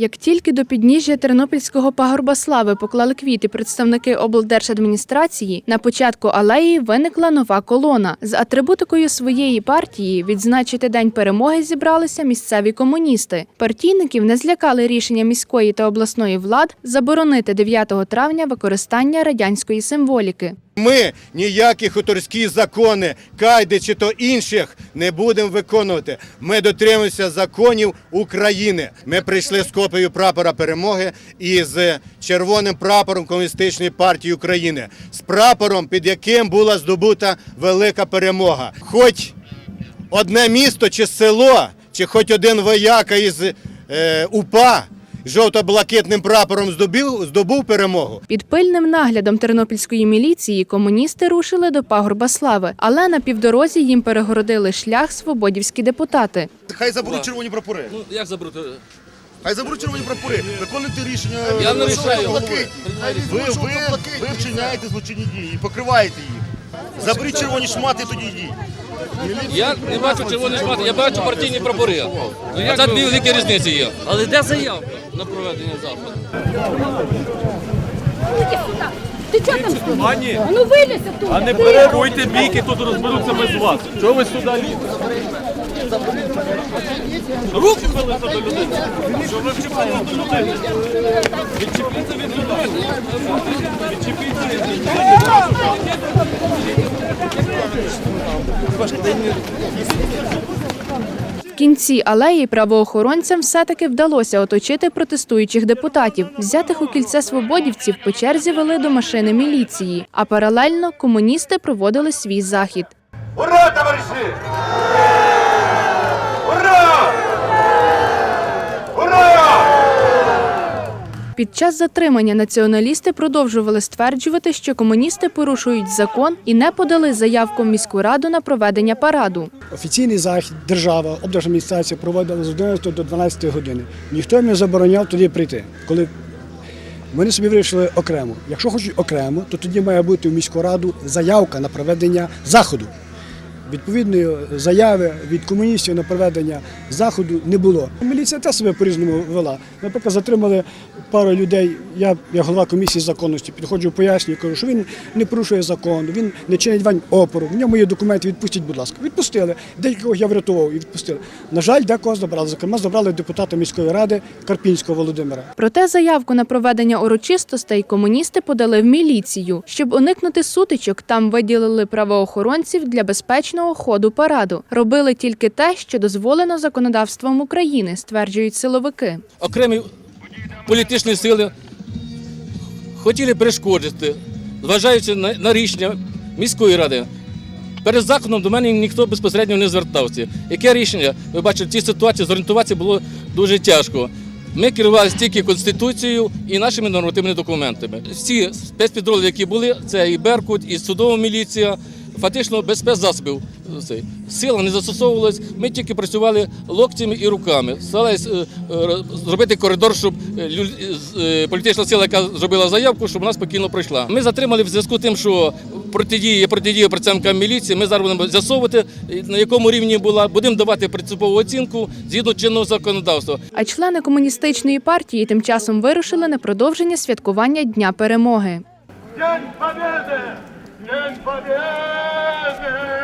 Як тільки до підніжжя Тернопільського пагорба слави поклали квіти представники облдержадміністрації, на початку алеї виникла нова колона. З атрибутикою своєї партії відзначити день перемоги зібралися місцеві комуністи. Партійників не злякали рішення міської та обласної влад заборонити 9 травня використання радянської символіки. Ми ніякі хуторські закони, кайди чи то інших не будемо виконувати. Ми дотримуємося законів України. Ми прийшли з копією прапора перемоги і з червоним прапором Комуністичної партії України, з прапором, під яким була здобута велика перемога. Хоч одне місто чи село, чи хоч один вояка із е, УПА жовто-блакитним прапором здобув, здобув перемогу. Під пильним наглядом тернопільської міліції комуністи рушили до пагорба слави, але на півдорозі їм перегородили шлях свободівські депутати. Хай заберуть червоні прапори. Ну, як забрати? Хай заберуть червоні прапори. Виконуйте рішення. Я не рішаю. Ви, ви, ви вчиняєте злочинні дії і покриваєте їх. Заберіть червоні шмати, тоді йдіть. Я не бачу червоних шмат, я бачу партійні прапори. А це дві великі різниці є. Але де заявка на проведення заходу? Ти чого там стоїш? А ну вилізь оттуда. а не переруйте бійки, тут розберуться ми з вас. Чого ви сюди лізете? Руки вилися до людини. Що ви вчепилися до людини? Відчепіться від людини. Відчепіться від людини. В кінці алеї правоохоронцям все-таки вдалося оточити протестуючих депутатів. Взятих у кільце свободівців по черзі вели до машини міліції, а паралельно комуністи проводили свій захід. Ура, товариші! Ура! Ура! Під час затримання націоналісти продовжували стверджувати, що комуністи порушують закон і не подали заявку в міську раду на проведення параду. Офіційний захід держава, облдержадміністрація проводила з 11 до 12 години. Ніхто не забороняв туди прийти. Коли вони собі вирішили окремо. Якщо хочуть окремо, то тоді має бути в міську раду заявка на проведення заходу. Відповідної заяви від комуністів на проведення заходу не було. Міліція теж себе по-різному вела. Наприклад, затримали пару людей. Я, як голова комісії законності, підходжу, пояснюю, кажу, що він не порушує закон, він не чинить вань опору. В ньому є документи, відпустіть, будь ласка. Відпустили. Деякого я врятував і відпустили. На жаль, декого забрали. Зокрема, забрали депутата міської ради Карпінського Володимира. Проте заявку на проведення урочистостей комуністи подали в міліцію. Щоб уникнути сутичок, там виділили правоохоронців для безпечного ходу параду. Робили тільки те, що дозволено законодавством України, стверджують силовики. Окремі політичні сили хотіли перешкодити, зважаючи на, рішення міської ради. Перед заходом до мене ніхто безпосередньо не звертався. Яке рішення? Ви бачите, в цій ситуації зорієнтуватися було дуже тяжко. Ми керувалися тільки Конституцією і нашими нормативними документами. Всі спецпідрозділи, які були, це і Беркут, і судова міліція, фактично без спецзасобів. Сила не застосовувалась, ми тільки працювали локтями і руками. Старались е, е, зробити коридор, щоб е, е, політична сила, яка зробила заявку, щоб вона спокійно пройшла. Ми затримали в зв'язку з тим, що протидія протидія працівникам міліції. Ми зараз будемо з'ясовувати, е, на якому рівні була, будемо давати принципову оцінку згідно чинного законодавства. А члени комуністичної партії тим часом вирушили на продовження святкування Дня перемоги. День Победы! День Победы! Yeah.